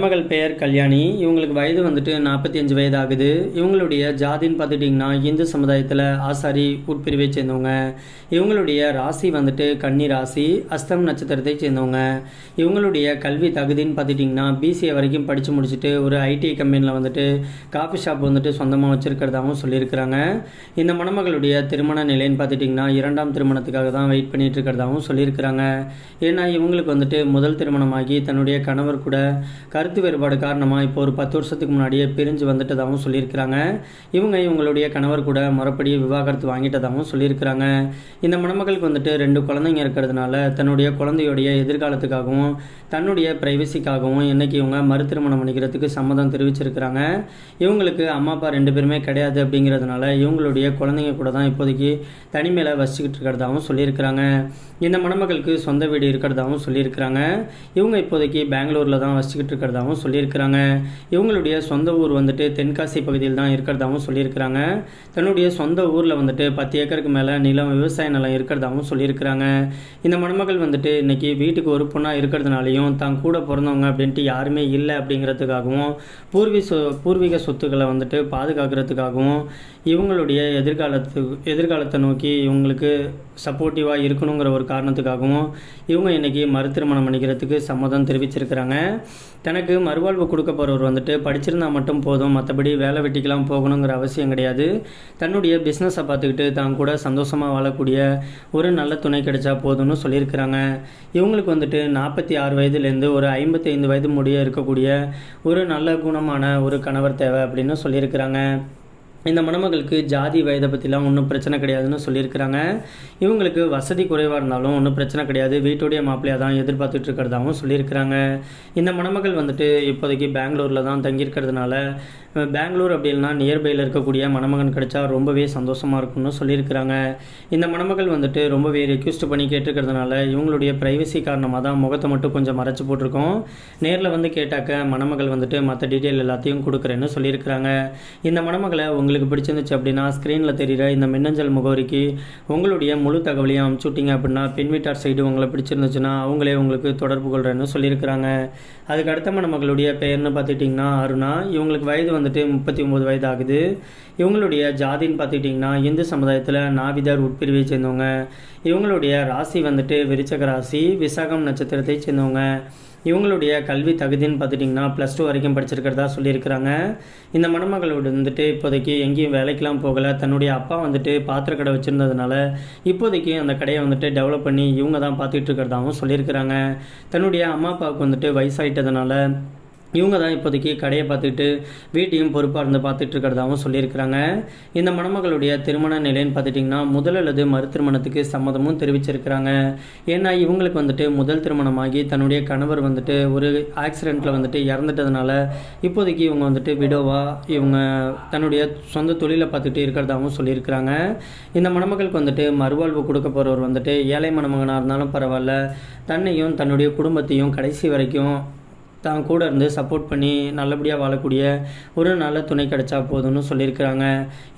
மணமகள் பெயர் கல்யாணி. இவங்களுக்கு வயது வந்துட்டு நாற்பத்தி அஞ்சு வயது ஆகுது இவங்களுடைய ஜாதின்னு பார்த்துட்டிங்கன்னா இந்து சமுதாயத்தில் ஆசாரி உட்பிரிவை சேர்ந்தவங்க. இவங்களுடைய ராசி வந்துட்டு கன்னி ராசி அஸ்தம் நட்சத்திரத்தை சேர்ந்தவங்க. இவங்களுடைய கல்வி தகுதின்னு பார்த்துட்டிங்கன்னா பிசிஏ வரைக்கும் படித்து முடிச்சுட்டு ஒரு ஐடி கம்பெனியில் வந்துட்டு காஃபி ஷாப் வந்துட்டு சொந்தமாக வச்சுருக்கிறதாகவும் சொல்லியிருக்கிறாங்க. இந்த மணமகளுடைய திருமண நிலைன்னு பார்த்துட்டிங்கன்னா இரண்டாம் திருமணத்துக்காக தான் வெயிட் பண்ணிகிட்டு இருக்கிறதாகவும் சொல்லியிருக்கிறாங்க. ஏன்னா இவங்களுக்கு வந்துட்டு முதல் திருமணமாகி தன்னுடைய கணவர் கூட கருத்து வேறுபாடு காரணமாக இப்போ ஒரு பத்து வருஷத்துக்கு முன்னாடியே பிரிஞ்சு வந்துட்டதாகவும் சொல்லியிருக்கிறாங்க. இவங்க இவங்களுடைய கணவர் கூட மறுபடியும் விவாகரத்து வாங்கிட்டதாகவும் சொல்லியிருக்கிறாங்க. இந்த மணமகளுக்கு வந்துட்டு ரெண்டு குழந்தைங்க இருக்கிறதுனால தன்னுடைய குழந்தையுடைய எதிர்காலத்துக்காகவும் தன்னுடைய ப்ரைவசிக்காகவும் இன்னைக்கு இவங்க மறு திருமணம் பண்ணிக்கிறதுக்கு சம்மதம் தெரிவிச்சிருக்கிறாங்க. இவங்களுக்கு அம்மா அப்பா ரெண்டு பேருமே கிடையாது அப்படிங்கிறதுனால இவங்களுடைய குழந்தைங்க கூட தான் இப்போதைக்கு தனிமையில் வசிச்சுக்கிட்டு இருக்கிறதாகவும் சொல்லியிருக்கிறாங்க. இந்த மணமகளுக்கு சொந்த வீடு இருக்கிறதாகவும் சொல்லியிருக்கிறாங்க. இவங்க இப்போதைக்கு பெங்களூரில் தான் வசிச்சுக்கிட்டு இருக்கிறதாகவும் சொல்லியிருக்கிறாங்க. இவங்களுடைய சொந்த ஊர் வந்துட்டு தென்காசி பகுதியில் தான் இருக்கிறதாகவும் சொல்லியிருக்கிறாங்க. தன்னுடைய சொந்த ஊரில் வந்துட்டு பத்து ஏக்கருக்கு மேலே நிலம் விவசாய நிலம் இருக்கிறதாகவும் சொல்லியிருக்கிறாங்க. இந்த மணமகள் வந்துட்டு இன்றைக்கி வீட்டுக்கு ஒரு பொண்ணாக இருக்கிறதுனாலையும் தான் கூட பிறந்தவங்க அப்படின்ட்டு யாருமே இல்லை அப்படிங்கிறதுக்காகவும் பூர்வீக சொ பூர்வீக சொத்துக்களை வந்துட்டு பாதுகாக்கிறதுக்காகவும் இவங்களுடைய எதிர்காலத்து எதிர்காலத்தை நோக்கி இவங்களுக்கு சப்போர்ட்டிவாக இருக்கணுங்கிற ஒரு காரணத்துக்காகவும் இவங்க இன்றைக்கி மறு திருமணம் பண்ணிக்கிறதுக்கு சம்மதம் தெரிவிச்சிருக்கிறாங்க. தனக்கு மறுவாழ்வு கொடுக்க போகிறவர் வந்துட்டு படிச்சிருந்தால் மட்டும் போதும் மற்றபடி வேலை வெட்டிக்கெலாம் போகணுங்கிற அவசியம் கிடையாது. தன்னுடைய பிஸ்னஸை பார்த்துக்கிட்டு தான் கூட சந்தோஷமாக வாழக்கூடிய ஒரு நல்ல துணை கிடைச்சா போதும்னு சொல்லியிருக்கிறாங்க. இவங்களுக்கு வந்துட்டு நாற்பத்தி ஆறு வயதுலேருந்து ஒரு ஐம்பத்தி ஐந்து வயது முடிய இருக்கக்கூடிய ஒரு நல்ல குணமான ஒரு கணவர் தேவை அப்படின்னு சொல்லியிருக்கிறாங்க. இந்த மணமகளுக்கு ஜாதி வயதை பற்றிலாம் ஒன்றும் பிரச்சனை கிடையாதுன்னு சொல்லியிருக்கிறாங்க. இவங்களுக்கு வசதி குறைவாக இருந்தாலும் ஒன்றும் பிரச்சனை கிடையாது. வீட்டுடைய மாப்பிள்ளையாக தான் எதிர்பார்த்துட்டு இருக்கிறதாகவும் சொல்லியிருக்கிறாங்க. இந்த மணமகள் வந்துட்டு இப்போதைக்கு பெங்களூரில் தான் தங்கியிருக்கிறதுனால பெங்களூர் அப்படின்னா நியர்பையில் இருக்கக்கூடிய மணமகன் கிடைச்சா ரொம்பவே சந்தோஷமாக இருக்கும்னு சொல்லியிருக்கிறாங்க. இந்த மணமகள் வந்துட்டு ரொம்பவே ரெக்யூஸ்ட் பண்ணி கேட்டிருக்கிறதுனால இவங்களுடைய ப்ரைவசி காரணமாக தான் முகத்தை மட்டும் கொஞ்சம் மறைச்சி போட்டிருக்கோம். நேரில் வந்து கேட்டாக்க மணமகள் வந்துட்டு மற்ற டீட்டெயில் எல்லாத்தையும் கொடுக்குறேன்னு சொல்லியிருக்கிறாங்க. இந்த மணமகளை உங்கள் உங்களுக்கு பிடிச்சிருந்துச்சு அப்படின்னா ஸ்க்ரீனில் தெரிகிற இந்த மின்னஞ்சல் முகவரிக்கு உங்களுடைய முழு தகவலையும் அமுச்சு அப்படின்னா பெண் வீட்டார் சைடு உங்களை பிடிச்சிருந்துச்சுன்னா அவங்களே உங்களுக்கு தொடர்பு கொள்கிறேன்னு சொல்லியிருக்கிறாங்க. அதுக்கு அடுத்த மணமக்களுடைய பெயர்னு பார்த்துட்டிங்கன்னா அருணா. இவங்களுக்கு வயது வந்துட்டு முப்பத்தி ஒம்பது வயது ஆகுது இவங்களுடைய ஜாதின்னு பார்த்துக்கிட்டிங்கன்னா இந்து சமுதாயத்தில் நாவிதர் உட்பிரிவை சேர்ந்தவங்க. இவங்களுடைய ராசி வந்துட்டு விருச்சக ராசி விசாகம் நட்சத்திரத்தை சேர்ந்தவங்க. இவங்களுடைய கல்வி தகுதின்னு பார்த்துட்டிங்கன்னா ப்ளஸ் டூ வரைக்கும் படிச்சிருக்கிறதா சொல்லியிருக்கிறாங்க. இந்த மணமகளோடு வந்துட்டு இப்போதைக்கு எங்கேயும் வேலைக்கெலாம் போகலை. தன்னுடைய அப்பா வந்துட்டு பாத்திர கடை வச்சுருந்ததுனால இப்போதைக்கு அந்த கடையை வந்துட்டு டெவலப் பண்ணி இவங்க தான் பார்த்துட்டு இருக்கிறதாகவும் சொல்லியிருக்கிறாங்க. தன்னுடைய அம்மா அப்பாவுக்கு வந்துட்டு வயசாயிட்டதுனால இவங்க தான் இப்போதைக்கு கடையை பார்த்துக்கிட்டு வீட்டையும் பொறுப்பாக இருந்து பார்த்துட்டு இருக்கிறதாகவும் சொல்லியிருக்கிறாங்க. இந்த மணமகளுடைய திருமண நிலைன்னு பார்த்துட்டிங்கன்னா முதல் அல்லது மறு திருமணத்துக்கு சம்மதமும் தெரிவிச்சிருக்கிறாங்க. ஏன்னா இவங்களுக்கு வந்துட்டு முதல் திருமணமாகி தன்னுடைய கணவர் வந்துட்டு ஒரு ஆக்சிடெண்ட்டில் வந்துட்டு இறந்துட்டதுனால இப்போதைக்கு இவங்க வந்துட்டு விடோவா இவங்க தன்னுடைய சொந்த தொழிலை பார்த்துட்டு இருக்கிறதாகவும் சொல்லியிருக்கிறாங்க. இந்த மணமகளுக்கு வந்துட்டு மறுவாழ்வு கொடுக்க போகிறவர் வந்துட்டு ஏழை மணமகனாக இருந்தாலும் பரவாயில்ல. தன்னையும் தன்னுடைய குடும்பத்தையும் கடைசி வரைக்கும் தான் கூட இருந்து சப்போர்ட் பண்ணி நல்லபடியாக வாழக்கூடிய ஒரு நல்ல துணை கிடைச்சா போதும்னு சொல்லியிருக்கிறாங்க.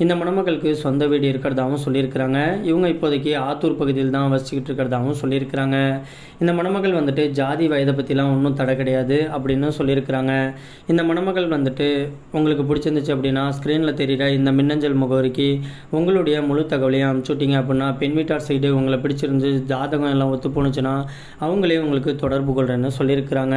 இந்த மணமகளுக்கு சொந்த வீடு இருக்கிறதாகவும் சொல்லியிருக்கிறாங்க. இவங்க இப்போதைக்கு ஆத்தூர் பகுதியில் தான் வசிச்சுக்கிட்டு இருக்கிறதாகவும் சொல்லியிருக்கிறாங்க. இந்த மணமகள் வந்துட்டு ஜாதி வயதை பற்றிலாம் ஒன்றும் தடை கிடையாது அப்படின்னு சொல்லியிருக்கிறாங்க. இந்த மணமகள் வந்துட்டு உங்களுக்கு பிடிச்சிருந்துச்சு அப்படின்னா ஸ்க்ரீனில் தெரிகிற இந்த மின்னஞ்சல் முகவரிக்கு உங்களுடைய முழு தகவலையும் அனுப்பிச்சுட்டிங்க அப்படின்னா பெண் வீட்டார் சைடு உங்களை பிடிச்சிருந்து ஜாதகம் எல்லாம் ஒத்து போணுச்சுன்னா அவங்களே உங்களுக்கு தொடர்பு கொள்கிறேன்னு சொல்லியிருக்கிறாங்க.